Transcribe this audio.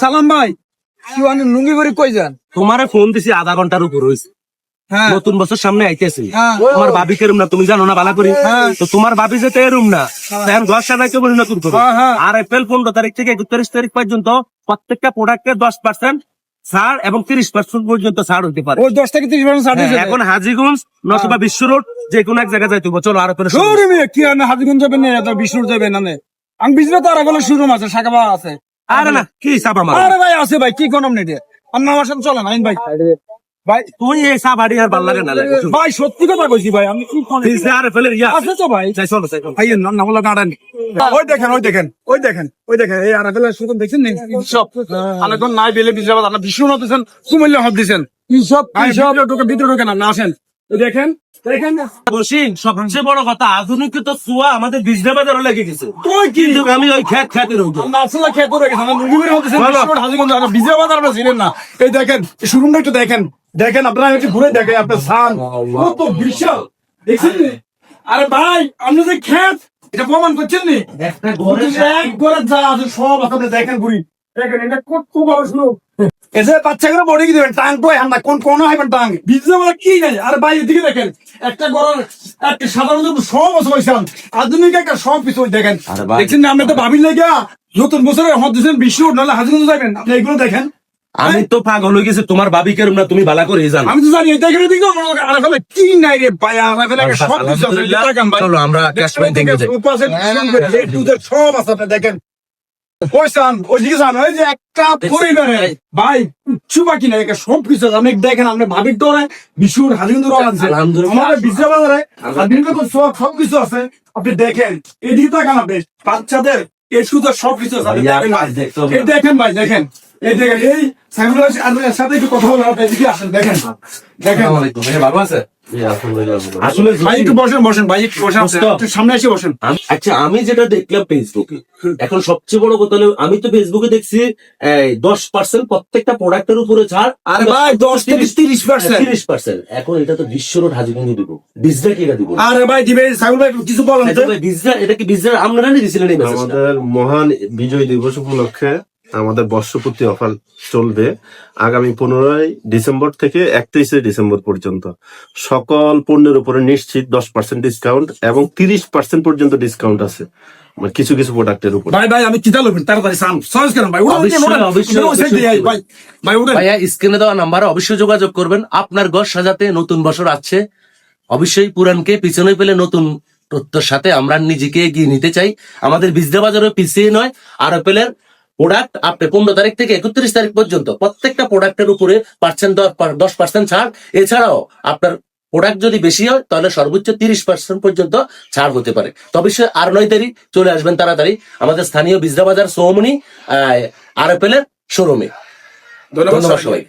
সালাম ভাই কি আনি লুঙ্গি করে কই যান? তোমারে ফোন দিছি আধা ঘণ্টার উপর হয়েছে হ্যাঁ। নতুন বছর সামনে আইতেছে। হ্যাঁ। তোমার ভাবি কেরম না তুমি জানো না বালা করি? হ্যাঁ। তো তোমার ভাবি যেতে এরম না। এখন দশ টাকা বলি নতুন করে। আর এপ্রিল পনেরো তারিখ থেকে একত্রিশ তারিখ পর্যন্ত প্রত্যেকটা প্রোডাক্টে দশ পার্সেন্ট ছাড় এবং তিরিশ পার্সেন্ট পর্যন্ত ছাড় হইতে পারে। ওই দশ থেকে তিরিশ পার্সেন্ট ছাড় এখন হাজিগঞ্জ নতুবা বিশ্ব রোড যে কোনো এক জায়গায় যাইতে চলো আর কি হাজিগঞ্জ যাবেন না এত বিষ্ণুর যাবেন না আমি বিজনে তো আর আগলে শোরুম আছে শাখাবা আছে। আরে না কি চাপা মারো আরে ভাই আছে ভাই কি কোন আমার সাথে চলেন আইন ভাই। ভাই তুই এই চা বাড়ি আর ভালো লাগে না ভাই সত্যি কথা কইছি ভাই আমি কি কোন আর ফেলে ইয়া। আছে তো ভাই। চলো ভাই গাড়ান ওই দেখেন ওই দেখেন ওই দেখেন ওই দেখেন এই আরাফেলা শুকুন দেখছেন নি? সব। আলাদা নাই বেলে বিজরাবাদ আপনার বিষ্ণু হত দিছেন কুমিল্য হত দিছেন। কি সব কি সব। ঢোকে ভিতরে ঢোকে না আসেন। দেখেন দেখেন বসিন সবচেয়ে বড় কথা আধুনিক তো সুয়া আমাদের বিজনে বাজারে লেগে গেছে। তুই কিন্তু আমি ওই খ্যাত খ্যাতে রোগ করে আমার মুরগি বের আপনারা না। এই দেখেন শোরুমটা একটু দেখেন। দেখেন আপনারা একটু ঘুরে দেখেন আপনার সান কত বিশাল। দেখছেন? আরে ভাই আপনি যে খেত এটা প্রমাণ করছেন নি? একটা ঘরে এক ঘরে যা আছে সব আপনি দেখেন ঘুরি। দেখেন এটা কত বড় শুনো। এসে বাচ্চাগুলো বডি কি দেবেন টাং তো হান্না কোন কোন টাং। বিজনে বলে কি নাই? আর ভাই এদিকে দেখেন একটা ঘরের একটা সাধারণ সব আধুনিক একটা সব কিছু ওই দেখেন। দেখছেন না আপনি তো ভাবিন লাগা নতুন বছরে বিশ্ব নাহলে হাজিগঞ্জ যাবেন। আপনি এগুলো দেখেন। আমি তো পাগল হয়ে গেছি তোমার ভাবি কেরম না তুমি বালা করে জানো। আমি তো জানি এটা এখানে দিকে আর ফেলে কি নাই রে ভাই আর ফেলে সব কিছু আমরা ক্যাশ পয়েন্ট দেখে যাই। সব আছে আপনি দেখেন। ওই ওইদিকে সান ওই যে একটা পরিবারে ভাই কিচ্ছু বাকি নাই একে সব কিছু আছে। আপনি দেখেন আপনি ভাবির ডরে বিশুর হাজিগঞ্জ আছে আমাদের বিশ্ব বাজারে হাজিগঞ্জ তো সব সব কিছু আছে। আপনি দেখেন এদিকে তাকান আপনি বাচ্চাদের এই সুদের সব কিছু আছে আপনি ভাইয়া, দেখেন ভাই। দেখেন। এই দেখেন এই সাইমুল আর সাথে একটু কথা আপনি এদিকে আসেন দেখেন। দেখেন। ভালো আছে? আসলে বসেন বসেন ভাই একটু বসেন সামনে এসে বসেন। আমি- আচ্ছা আমি যেটা দেখলাম ফেসবুকে এখন সবচেয়ে বড় কথা হলো আমি তো ফেসবুকে দেখছি দশ পার্সেন্ট প্রত্যেকটা প্রোডাক্টের উপরে ছাড় আর ভাই দশ থেকে তিরিশ পার্সেন্ট তিরিশ পার্সেন্ট এখন এটা তো বিশ্ব রোড হাজিগঞ্জ দিব। বিজরা কি এটা দিব? আরে ভাই দিবে সাইমুল ভাই কিছু বলেন তো। বিজরা এটা কি বিজরা আপনারা নিয়ে দিছিলেন এই মেসেজটা আমাদের মহান বিজয় দিবস উপলক্ষে আমাদের বর্ষপূর্তি অফার চলবে আগামী পনেরোই ডিসেম্বর থেকে একত্রিশে ডিসেম্বর পর্যন্ত। সকল পণ্যের উপরে নিশ্চিত দশ পার্সেন্ট ডিসকাউন্ট এবং তিরিশ পার্সেন্ট পর্যন্ত ডিসকাউন্ট আছে। মানে কিছু কিছু প্রোডাক্টের উপর। ভাই ভাই আমি কিতা লবেন তাড়াতাড়ি সাম করেন ভাই ভাইয়া স্ক্রিনে দেওয়া নাম্বারে অবশ্যই যোগাযোগ করবেন। আপনার ঘর সাজাতে নতুন বছর আসছে। অবশ্যই পুরানকে পিছনে পেলে নতুন তথ্যের সাথে আমরা নিজেকে এগিয়ে নিতে চাই। আমাদের বিজদা বাজারে পিছিয়ে নয় আর পেলের প্রোডাক্ট আপনি পনেরো তারিখ থেকে একত্রিশ তারিখ পর্যন্ত প্রত্যেকটা প্রোডাক্টের উপরে পার্সেন্ট দশ পার্সেন্ট ছাড়। এছাড়াও আপনার প্রোডাক্ট যদি বেশি হয় তাহলে সর্বোচ্চ তিরিশ পার্সেন্ট পর্যন্ত ছাড় হতে পারে। তবে সে আর নয় তারিখ চলে আসবেন তাড়াতাড়ি। আমাদের স্থানীয় বিজরা বাজার সৌমনি আর এর শোরুমে। ধন্যবাদ সবাই